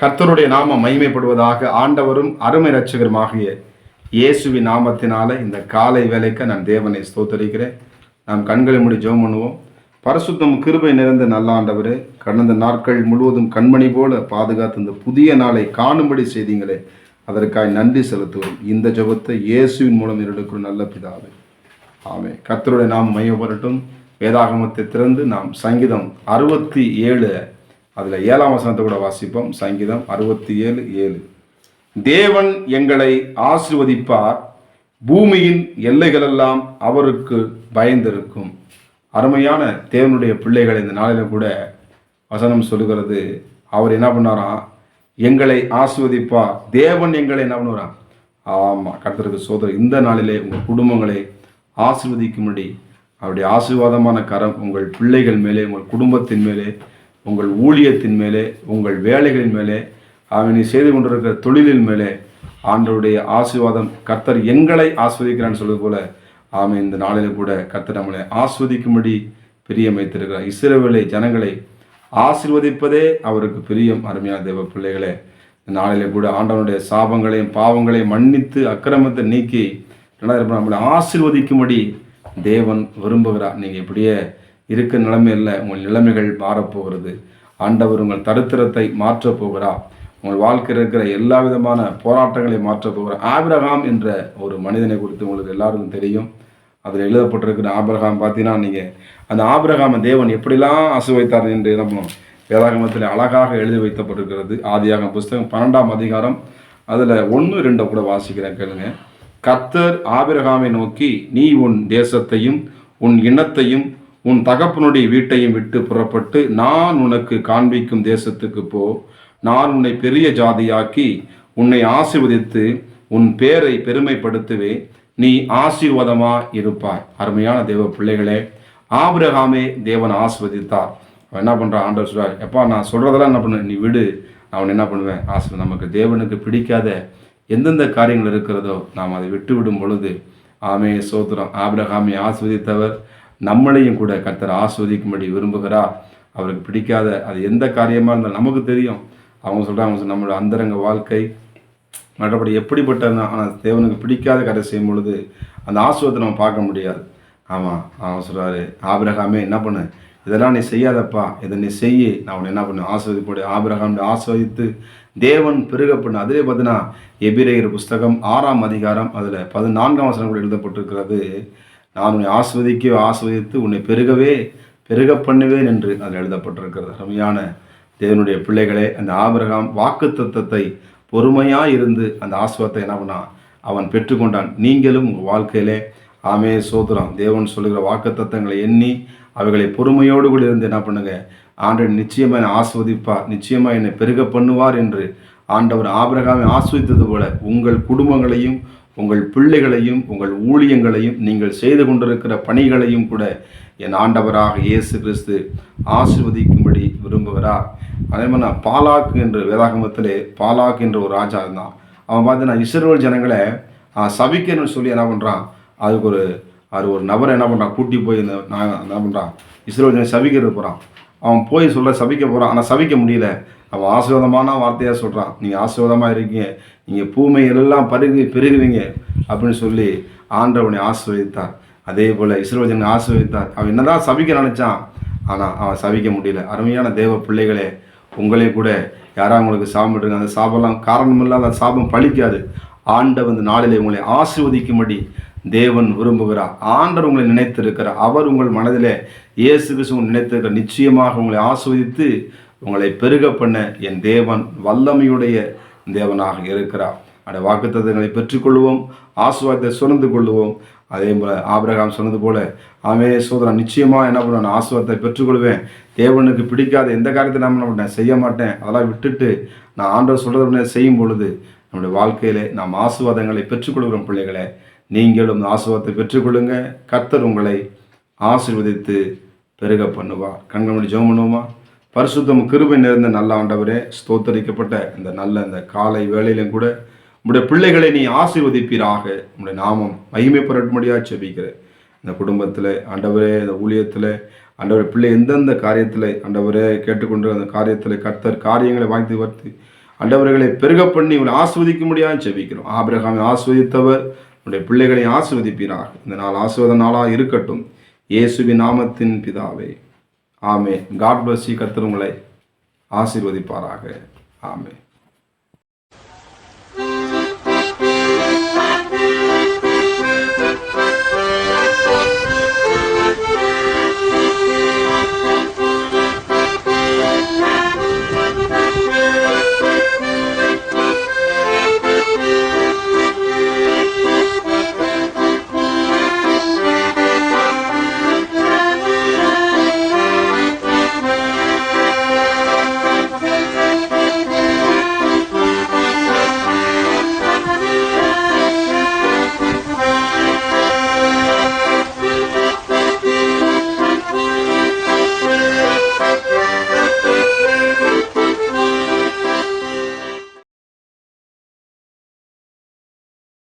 கர்த்தருடைய நாமம் மகிமைப்படுவதாக ஆண்டவரும் அருமை ரட்சகருமாகிய இயேசுவின் நாமத்தினால இந்த காலை வேலைக்கு நான் தேவனை ஸ்தோத்தரிக்கிறேன். நாம் கண்களை மூடி ஜெபம் பண்ணுவோம். பரசுத்தம் கிருபை நிறைந்த நல்ல ஆண்டவர் கடந்த நாட்கள் முழுவதும் கண்மணி போல பாதுகாத்து இந்த புதிய நாளை காணும்படி செய்தீங்களே அதற்காக நன்றி செலுத்துவோம். இந்த ஜபத்தை இயேசுவின் மூலம் எடுக்கிற நல்ல பிதாவே. ஆமே கர்த்தருடைய நாம் மையப்படட்டும் வேதாகமத்தை திறந்து நாம் சங்கீதம் அறுபத்தி ஏழு அதில் ஏழாம் வசனத்தை கூட வாசிப்போம். சங்கீதம் அறுபத்தி ஏழு. ஏழு தேவன் எங்களை ஆசிர்வதிப்பார். பூமியின் எல்லைகளெல்லாம் அவருக்கு பயந்திருக்கும். அருமையான தேவனுடைய பிள்ளைகள் இந்த நாளில் கூட வசனம் சொல்லுகிறது. அவர் என்ன பண்ணாராம் எங்களை ஆசிர்வதிப்பார். தேவன் எங்களை என்ன பண்ணுவாராம் ஆமாம் கர்த்தருக்கு சோதரர் இந்த நாளிலே உங்கள் குடும்பங்களை ஆசிர்வதிக்கும்படி. அவருடைய ஆசீர்வாதமான கரம் உங்கள் பிள்ளைகள் மேலே உங்கள் குடும்பத்தின் மேலே உங்கள் ஊழியத்தின் மேலே உங்கள் வேலைகளின் மேலே அவனை செய்து கொண்டிருக்கிற தொழிலின் மேலே ஆண்டருடைய ஆசீர்வாதம் கர்த்தர் எங்களை ஆஸ்வதிக்கிறான்னு சொல்வது போல ஆமை இந்த நாளில் கூட கர்த்தர் நம்மளை ஆஸ்வதிக்கும்படி பிரியம் வைத்திருக்கிறார் இஸ்ரவேலை ஜனங்களை ஆசிர்வதிப்பதே அவருக்கு பிரியம் அருமையான தேவ பிள்ளைகளே. இந்த நாளிலே கூட ஆண்டவனுடைய சாபங்களையும் பாவங்களையும் மன்னித்து அக்கிரமத்தை நீக்கி நம்மளை ஆசிர்வதிக்கும்படி தேவன் விரும்புகிறார். நீங்கள் இப்படியே இருக்க நிலைமை இல்லை. உங்கள் நிலைமைகள் மாறப்போகிறது. ஆண்டவர் உங்கள் தரித்திரத்தை மாற்றப் போகிறார் உங்கள் வாழ்க்கையில் இருக்கிற எல்லா விதமான போராட்டங்களை மாற்றப் போகிறார். ஆபிரகாம் என்ற ஒரு மனிதனை குறித்து உங்களுக்கு எல்லாருக்கும் தெரியும். அதில் எழுதப்பட்டிருக்கிற ஆபிரகாம் பார்த்தீங்கன்னா நீங்கள் அந்த ஆபிரகாம தேவன் எப்படிலாம் அசுவைத்தார் என்று நம்ம வேதாகமத்தில் அழகாக எழுதி வைக்கப்பட்டிருக்கிறது. ஆதியாகம் புஸ்தகம் பன்னெண்டாம் அதிகாரம். அதில் ஒன்று ரெண்டை கூட வாசிக்கிறேன் கேளுங்க. கத்தர் ஆபிரகாமை நோக்கி நீ உன் தேசத்தையும் உன் இனத்தையும் உன் தகப்பனுடைய வீட்டையும் விட்டு புறப்பட்டு நான் உனக்கு காண்பிக்கும் தேசத்துக்கு போ. நான் உன்னை பெரிய ஜாதியாக்கி உன்னை ஆசிர்வதித்து உன் பேரை பெருமைப்படுத்துவே. நீ ஆசீர்வாதமா இருப்பாய். அருமையான தேவ பிள்ளைகளே ஆபிரகாமே தேவன் ஆசீர்வதித்தார். அவன் என்ன பண்றான்? ஆண்டவர் சொல்றார் எப்பா நான் சொல்றதெல்லாம் என்ன பண்ணு? நீ விடு. நான் என்ன பண்ணுவேன்? ஆசீர்வாதம். நமக்கு தேவனுக்கு பிடிக்காத எந்தெந்த காரியங்கள் இருக்கிறதோ நாம் அதை விட்டு விடும் பொழுது. ஆமே சோத்திரம். ஆபிரகாமை ஆஸ்வதித்தவர் நம்மளையும் கூட கர்த்தர் ஆஸ்வதிக்கும்படி விரும்புகிறார் அவருக்கு பிடிக்காத அது எந்த காரியமாக இருந்தாலும் நமக்கு தெரியும். அவங்க சொல்கிறாங்க நம்மளோட அந்தரங்க வாழ்க்கை மற்றபடி எப்படிப்பட்ட ஆனால் தேவனுக்கு பிடிக்காத கரை செய்யும் பொழுது அந்த ஆசுவத்தை நம்ம பார்க்க முடியாது. ஆமாம் அவன் சொல்கிறாரு ஆபிரகாமே என்ன பண்ணு? இதெல்லாம் நீ செய்யாதப்பா. இதை நீ செய்ய. நான் உன்னை என்ன பண்ணு? ஆஸ்வதிப்போடு. ஆபிரகாம் ஆஸ்வதித்து தேவன் பெருக பண்ண. அதிலே பார்த்தீங்கன்னா எபிரேயர் புஸ்தகம் ஆறாம் அதிகாரம் அதில் பதினான்காம் வசனம் கூட எழுதப்பட்டிருக்கிறது. நான் உன்னை ஆஸ்வதிக்க ஆஸ்வதித்து உன்னை பெருகவே பெருக பண்ணுவேன் என்று அதில் எழுதப்பட்டிருக்கிறது. அருமையான தேவனுடைய பிள்ளைகளே அந்த ஆபிரகாம் வாக்கு தத்தத்தை பொறுமையாக இருந்து அந்த ஆஸ்வத்தை என்ன பண்ணான் அவன் பெற்றுக்கொண்டான். நீங்களும் உங்கள் வாழ்க்கையிலே ஆமே சோதரம் தேவன் சொல்லுகிற வாக்கு தத்தங்களை எண்ணி அவைகளை பொறுமையோடு கூட இருந்து என்ன பண்ணுங்க ஆண்டவர் நிச்சயமாக என்னை ஆஸ்வதிப்பார் நிச்சயமாக என்னை பெருக பண்ணுவார் என்று ஆண்டவர் ஆபிரகாமை ஆஸ்வதித்தது போல உங்கள் குடும்பங்களையும் உங்கள் பிள்ளைகளையும் உங்கள் ஊழியங்களையும் நீங்கள் செய்து கொண்டிருக்கிற பணிகளையும் கூட என் ஆண்டவராக இயேசு கிறிஸ்து ஆசிர்வதிக்கும்படி விரும்புகிறார் அதே மாதிரி நான் பாலாக் என்று வேதாகமத்திலே பாலாக் என்ற ஒரு ராஜா இருந்தான். அவன் பார்த்தீங்கன்னா இஸ்ரோல் ஜனங்களை சபிக்கணும்னு சொல்லி என்ன பண்ணுறான் அதுக்கு ஒரு அது ஒரு நபரை என்ன பண்ணுறான் கூட்டி போய் நான் என்ன பண்ணுறான் இஸ்ரோல் ஜன சபிக்கிறது போகிறான் அவன் போய் சொல்ல சபிக்க போகிறான் ஆனால் சபிக்க முடியல. அவன் ஆசீர்வாதமான வார்த்தையாக சொல்கிறான் நீங்கள் ஆசீர்வாதமாக இருக்கீங்க. நீங்கள் பூமை எல்லாம் பருகி பெருகுவீங்க. அப்படின்னு சொல்லி ஆண்டவனை ஆசீர்வதித்தார். அதே போல் இஸ்ரோஜனை ஆசீர்வதித்தார். அவன் என்னதான் சபிக்க நினச்சான் ஆனால் அவன் சபிக்க முடியல. அருமையான தேவ பிள்ளைகளே உங்களே கூட யாராவது உங்களுக்கு சாபம் அந்த சாபம்லாம் காரணமில்லாத சாபம் பழிக்காது. ஆண்டவன் நாளிலே உங்களை ஆசீர்வதிக்கும்படி தேவன் விரும்புகிறார். ஆண்டவர் உங்களை நினைத்திருக்கிறார். அவர் உங்கள் மனதில் இயேசு கிறிஸ்து நினைத்திருக்கிற நிச்சயமாக உங்களை ஆஸ்வதித்து உங்களை பெருக பண்ண என் தேவன் வல்லமையுடைய தேவனாக இருக்கிறார். அந்த வாக்குத்தத்தங்களை பெற்றுக்கொள்வோம். ஆசுவாதத்தை சுரந்து கொள்வோம். அதே போல் ஆபிரகாம் சொன்னது போல ஆமே சோதரன் நிச்சயமாக என்ன பண்ணுவேன்? ஆசுவாதத்தை பெற்றுக்கொள்வேன். தேவனுக்கு பிடிக்காத எந்த காரியத்தை நான் பண்ண செய்ய மாட்டேன். அதெல்லாம் விட்டுட்டு நான் ஆண்டவர் சொல்கிறத செய்யும் பொழுது நம்முடைய வாழ்க்கையிலே நாம் ஆசுவாதங்களை பெற்றுக்கொள்கிறோம் பிள்ளைகளை. நீங்களும் ஆசுவாதத்தை பெற்றுக்கொள்ளுங்க. கர்த்தர் உங்களை ஆசீர்வதித்து பெருக பண்ணுவார். கண்கமணி ஜெபம் பண்ணுவோமா பரிசுத்தம் கிருபை நிறைந்த நல்ல ஆண்டவரே ஸ்தோத்தரிக்கப்பட்ட இந்த நல்ல இந்த காலை வேளையிலும் கூட உங்களுடைய பிள்ளைகளை நீ ஆசீர்வதிப்பீராக. உங்களுடைய நாமம் மகிமைப்படமுடியாக செபிக்கிறேன் இந்த குடும்பத்தில் ஆண்டவரே இந்த ஊழியத்தில் ஆண்டவர் பிள்ளை எந்தெந்த காரியத்தில் ஆண்டவரே கேட்டுக்கொண்டு அந்த காரியத்தில் கர்த்தர் காரியங்களை வாங்கி வர்த்து அண்டவர்களை பெருக பண்ணி இவளை ஆஸ்வதிக்க முடியாது செபிக்கிறோம் ஆபிரகாமை ஆஸ்வதித்தவர் உடைய பிள்ளைகளை ஆஸ்வதிப்பினார் இந்த நாள் ஆஸ்வத நாளாக இருக்கட்டும். இயேசுவி நாமத்தின் பிதாவே. ஆமே காட் பிளஸ் கத்திரங்களை ஆசீர்வதிப்பாராக. ஆமே